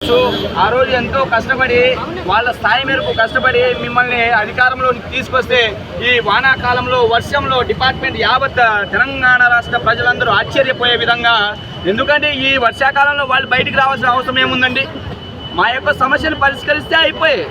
So ఆ రోజు ఎంతో కష్టపడి వాళ్ళ స్థాయి మేరకు కష్టపడి మిమ్మల్ని అధికారంలోకి తీసుకొస్తే ఈ వానాకాలంలో వర్షంలో డిపార్ట్మెంట్ యావత్ తెలంగాణ రాష్ట్ర ప్రజలందరూ ఆశ్చర్యపోయే విధంగా ఎందుకంటే ఈ వర్షాకాలంలో వాళ్ళు బయటికి రావాల్సిన అవసరం ఏముందండి? మా యొక్క సమస్యను పరిష్కరిస్తే అయిపోయాయి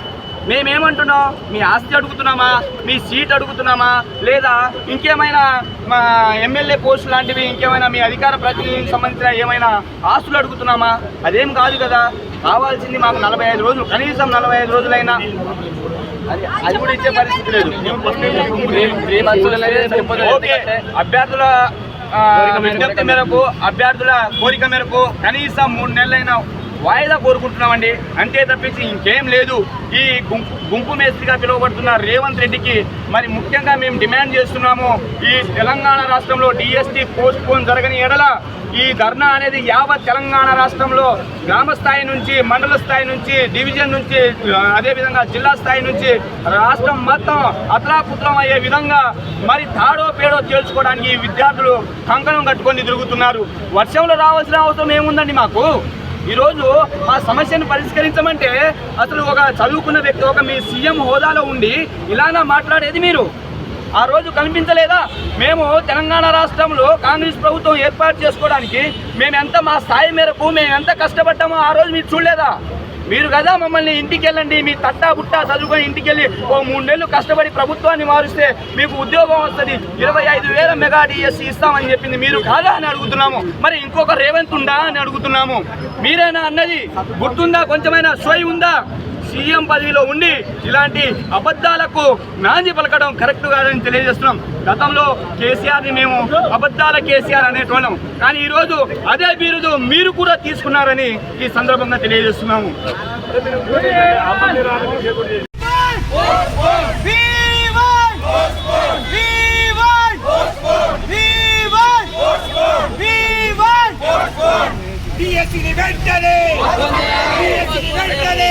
మేమేమంటున్నాం? మీ ఆస్తి అడుగుతున్నామా? మీ సీట్ అడుగుతున్నామా? లేదా ఇంకేమైనా మా ఎమ్మెల్యే పోస్ట్ లాంటివి ఇంకేమైనా మీ అధికార ప్రతినిధికి సంబంధించిన ఏమైనా ఆస్తులు అడుగుతున్నామా? అదేం కాదు కదా. కావాల్సింది మాకు నలభై ఐదు రోజులు కనీసం నలభై ఐదు రోజులైనా. అది అది కూడా ఇచ్చే పరిస్థితి లేదు. అభ్యర్థుల విజ్ఞప్తి మేరకు అభ్యర్థుల కోరిక మేరకు కనీసం మూడు నెలలైనా వాయిదా కోరుకుంటున్నామండి. అంతే తప్పించి ఇంకేం లేదు. ఈ గుంపు గుంపు మేస్త్రిగా పిలువబడుతున్న రేవంత్ రెడ్డికి మరి ముఖ్యంగా మేము డిమాండ్ చేస్తున్నాము ఈ తెలంగాణ రాష్ట్రంలో డిఎస్టీ పోస్ట్ పోన్ జరగని ఎడల ఈ ధర్నా అనేది యావత్ తెలంగాణ రాష్ట్రంలో గ్రామ స్థాయి నుంచి మండల స్థాయి నుంచి డివిజన్ నుంచి అదేవిధంగా జిల్లా స్థాయి నుంచి రాష్ట్రం మొత్తం అతలాకుతలం అయ్యే విధంగా మరి తాడో పేడో తేల్చుకోవడానికి విద్యార్థులు కంకణం కట్టుకొని తిరుగుతున్నారు. వర్షంలో రావాల్సిన అవసరం ఏముందండి మాకు? ఈరోజు మా సమస్యను పరిష్కరించమంటే అసలు ఒక చదువుకున్న వ్యక్తి ఒక మీ సీఎం హోదాలో ఉండి ఇలానా మాట్లాడేది మీరు? ఆ రోజు కనిపించలేదా? మేము తెలంగాణ రాష్ట్రంలో కాంగ్రెస్ ప్రభుత్వం ఏర్పాటు చేసుకోవడానికి మేము ఎంత మా స్థాయి మేరకు మేము ఎంత కష్టపడ్డామో ఆ రోజు మీరు చూడలేదా? మీరు కదా మమ్మల్ని ఇంటికి వెళ్ళండి మీ తట్టా బుట్టా చదువుకొని ఇంటికి వెళ్ళి ఓ మూడు నెలలు కష్టపడి ప్రభుత్వాన్ని మారిస్తే మీకు ఉద్యోగం వస్తుంది ఇరవై ఐదు వేల మెగా డిఎస్సి ఇస్తామని చెప్పింది మీరు కాదా అని అడుగుతున్నాము. మరి ఇంకొక రేవంత్ ఉందా అని అడుగుతున్నాము. మీరేనా అన్నది? గుర్తుందా? కొంచెమైనా సోయి ఉందా? సీఎం పదవిలో ఉండి ఇలాంటి అబద్ధాలకు నాంది పలకడం కరెక్ట్ కాదని తెలియజేస్తున్నాం. గతంలో కేసీఆర్ని మేము అబద్ధాల కేసీఆర్ అనేటోళ్ళం. కానీ ఈరోజు అదే బిరుదు మీరు కూడా తీసుకున్నారని ఈ సందర్భంగా తెలియజేస్తున్నాము. వెంటనే వెంటనే